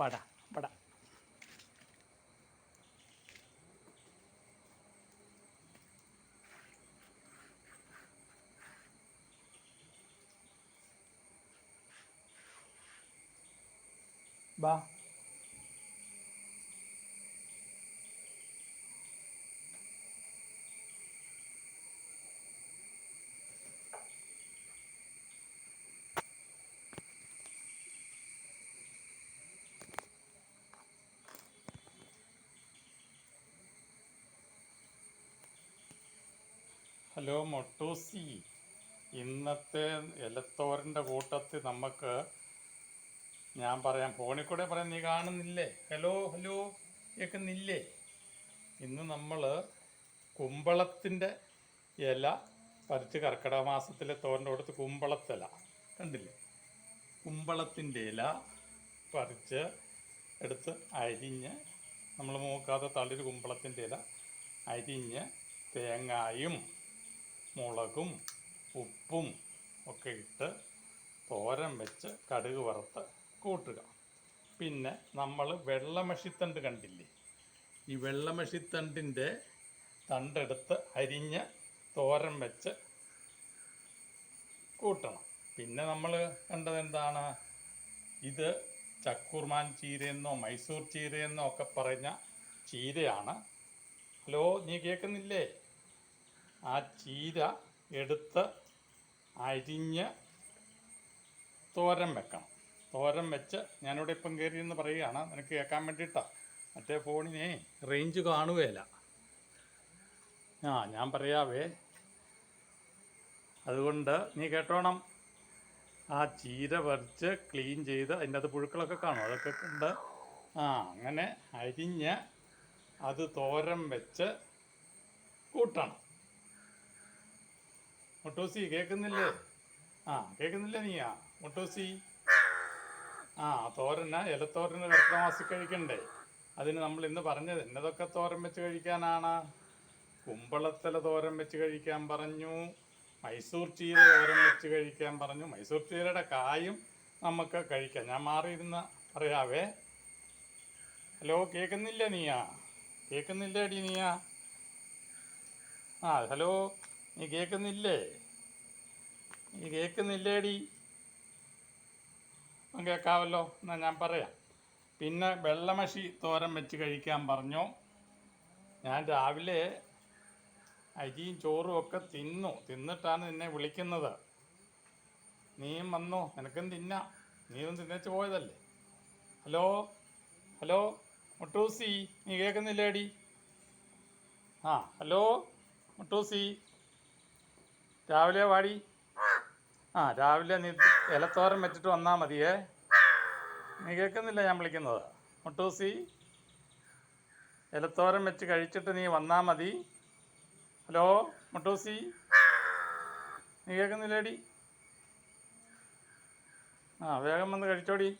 വാടാ പട. ബാ. ഹലോ മൊട്ടൂസി ഇന്നത്തെ എലത്തോരന്റെ കൂട്ടത്തിൽ നമുക്ക് ഞാൻ പറയാം. ഫോണിൽ കൂടെ പറയാം. നീ കാണുന്നില്ലേ? ഹലോ ഹലോ കേൾക്കുന്നില്ലേ? ഇന്ന് നമ്മൾ കുമ്പളത്തിന്റെ ഇല പറിച്ച് കർക്കിടക മാസത്തിലെ തോരന്റെ കൂട്ടത്ത് കുമ്പളത്തില കണ്ടില്ലേ? കുമ്പളത്തിന്റെ ഇല പറിച്ച് എടുത്ത് അരിഞ്ഞ് നമ്മൾ മൂക്കാതെ തളിര് കുമ്പളത്തിന്റെ ഇല അരിഞ്ഞ് തേങ്ങായും മുളകും ഉപ്പും ഒക്കെ ഇട്ട് തോരൻ വെച്ച് കടുക് വറുത്ത് കൂട്ടുക. പിന്നെ നമ്മൾ വെള്ളമഷിത്തണ്ട് കണ്ടില്ലേ? ഈ വെള്ളമഷിത്തണ്ടിന്റെ തണ്ടെടുത്ത് അരിഞ്ഞ് തോരൻ വെച്ച് കൂട്ടണം. പിന്നെ നമ്മൾ കണ്ടത് എന്താണ്? ഇത് ചക്കൂർമാൻ ചീരയെന്നോ മൈസൂർ ചീരയെന്നോ ഒക്കെ പറഞ്ഞ ചീരയാണ്. ഹലോ നീ കേൾക്കുന്നില്ലേ? ആ ചീര എടുത്ത് അരിഞ്ഞ് തോരം വെക്കണം. തോരം വെച്ച് ഞാനിവിടെ ഇപ്പം കയറി എന്ന് പറയുകയാണ്. നിനക്ക് കേൾക്കാൻ വേണ്ടിയിട്ടാണ് മറ്റേ ഫോണിനെ റേഞ്ച് കാണുകയില്ല. ആ ഞാൻ പറയാവേ. അതുകൊണ്ട് നീ കേട്ടോണം. ആ ചീര പറിച്ച് ക്ലീൻ ചെയ്ത് അതിന്റെ അത് പുഴുക്കളൊക്കെ കാണും. അതൊക്കെ കൊണ്ട് ആ അങ്ങനെ അരിഞ്ഞ് അത് തോരം വെച്ച് കൂട്ടണം. മുട്ടൂസി കേൾക്കുന്നില്ലേ? ആ കേൾക്കുന്നില്ലേ നീയാ? മുട്ടൂസി. ആ തോരന ഇലത്തോരന് കർക്കിടമാസി കഴിക്കണ്ടേ? അതിന് നമ്മൾ ഇന്ന് പറഞ്ഞത് എന്നതൊക്കെ തോരൻ വെച്ച് കഴിക്കാനാണ്. കുമ്പളത്തല തോരൻ വെച്ച് കഴിക്കാൻ പറഞ്ഞു. മൈസൂർ ചീര തോരൻ വെച്ച് കഴിക്കാൻ പറഞ്ഞു. മൈസൂർ ചീരയുടെ കായും നമുക്ക് കഴിക്കാം. ഞാൻ മാറിയിരുന്ന പറയാവേ ഹലോ കേൾക്കുന്നില്ല നീയാ? കേൾക്കുന്നില്ലേടി നീയാ? ആ ഹലോ? നീ കേൾക്കുന്നില്ലേ? നീ കേൾക്കുന്നില്ലേടി? അപ്പം കേൾക്കാമല്ലോ എന്നാൽ ഞാൻ പറയാം. പിന്നെ വെള്ളമഷി തോരൻ വെച്ച് കഴിക്കാൻ പറഞ്ഞു. ഞാൻ രാവിലെ അരിയും ചോറും ഒക്കെ തിന്നു. തിന്നിട്ടാണ് നിന്നെ വിളിക്കുന്നത്. നീയും വന്നു? നിനക്കും തിന്നാം. നീയും തിന്നേച്ച് പോയതല്ലേ? ഹലോ? ഹലോ? മുട്ടൂസി നീ കേൾക്കുന്നില്ലേടി? ആ ഹലോ? മുട്ടൂസി രാവിലെ വാടി? ആ രാവിലെ നീ ഇലത്തോരം വെച്ചിട്ട് വന്നാൽ മതിയേ. നീ കേൾക്കുന്നില്ല ഞാൻ വിളിക്കുന്നത്? മുട്ടൂസി ഇലത്തോരം വെച്ച് കഴിച്ചിട്ട് നീ വന്നാൽ മതി. ഹലോ മുട്ടൂസി നീ കേൾക്കുന്നില്ലേടി? ആ വേഗം വന്ന് കഴിച്ചോടി.